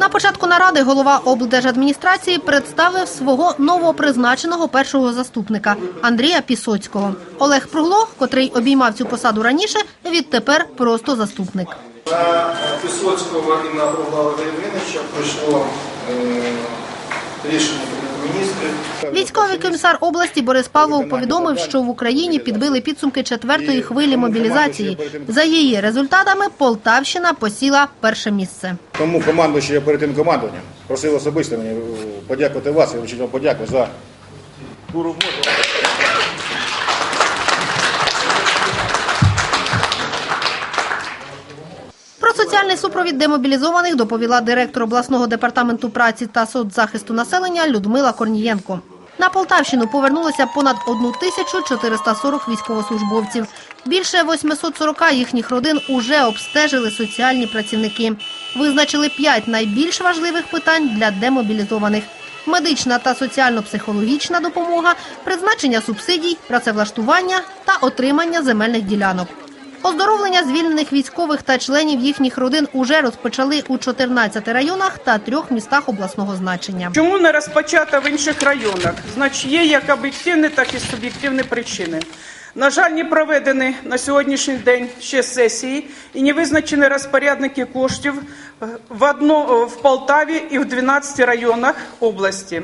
На початку наради голова облдержадміністрації представив свого новопризначеного першого заступника Андрія Пісоцького. Олег Пругло, котрий обіймав цю посаду раніше, відтепер просто заступник. На Пісоцького і на Пругла Євгеновича пройшло е, рішення. Військовий комісар області Борис Павлов повідомив, що в Україні підбили підсумки четвертої хвилі мобілізації. За її результатами Полтавщина посіла перше місце. Тому командуючий перед тим командуванням просив особисто мені подякувати вас і вручити вам подяку за ту роботу. Про супровід демобілізованих доповіла директор обласного департаменту праці та соцзахисту населення Людмила Корнієнко. На Полтавщину повернулося понад 1440 військовослужбовців. Більше 840 їхніх родин уже обстежили соціальні працівники. Визначили п'ять найбільш важливих питань для демобілізованих: медична та соціально-психологічна допомога, призначення субсидій, працевлаштування та отримання земельних ділянок. Оздоровлення звільнених військових та членів їхніх родин уже розпочали у 14 районах та трьох містах обласного значення. Чому не розпочато в інших районах? Значить, є як об'єктивні, так і суб'єктивні причини. На жаль, не проведені на сьогоднішній день ще сесії і не визначені розпорядники коштів в, одно, в Полтаві і в 12 районах області.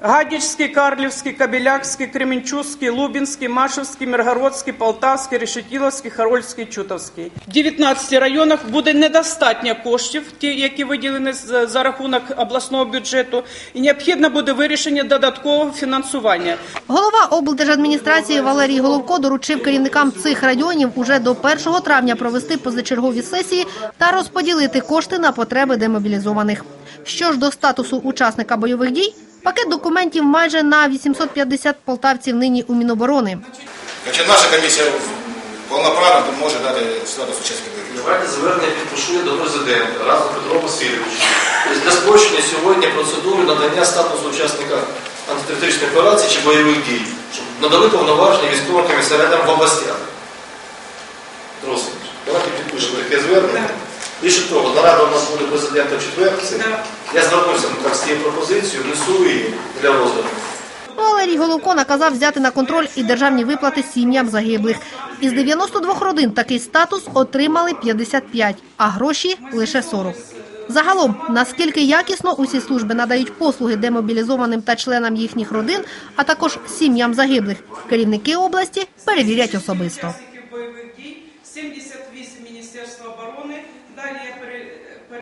Гадячський, Карлівський, Кабелякський, Кременчуцький, Лубінський, Машевський, Миргородський, Полтавський, Решетіловський, Харольський, Чутовський. В 19 районах буде недостатньо коштів, ті, які виділені за рахунок обласного бюджету, і необхідно буде вирішення додаткового фінансування. Голова облдержадміністрації Валерій Головко доручив керівникам цих районів уже до 1 травня провести позачергові сесії та розподілити кошти на потреби демобілізованих. Що ж до статусу учасника бойових дій, пакет документів майже на 850 полтавців нині у Міноборони. Значить, наша комісія повноправно може дати статус учасника бойових. Давайте звернення підпишу до президента разом з Петром Васильовичем. Тобто Для спрощення сьогодні процедури надання статусу учасника антитерористичної операції чи бойових дій, щоб надали повноваження військовим комісаріатам в областях. Петро Васильович, давайте підпишемо таке звернення. Більше того, нарада у нас буде президента в четвер. це- Я звернуся ну, так, з цією пропозицією, внесу її для розгляду. Валерій Головко наказав взяти на контроль і державні виплати сім'ям загиблих. Із 92 родин такий статус отримали 55, а гроші лише 40. Загалом, наскільки якісно усі служби надають послуги демобілізованим та членам їхніх родин, а також сім'ям загиблих, керівники області перевірять особисто.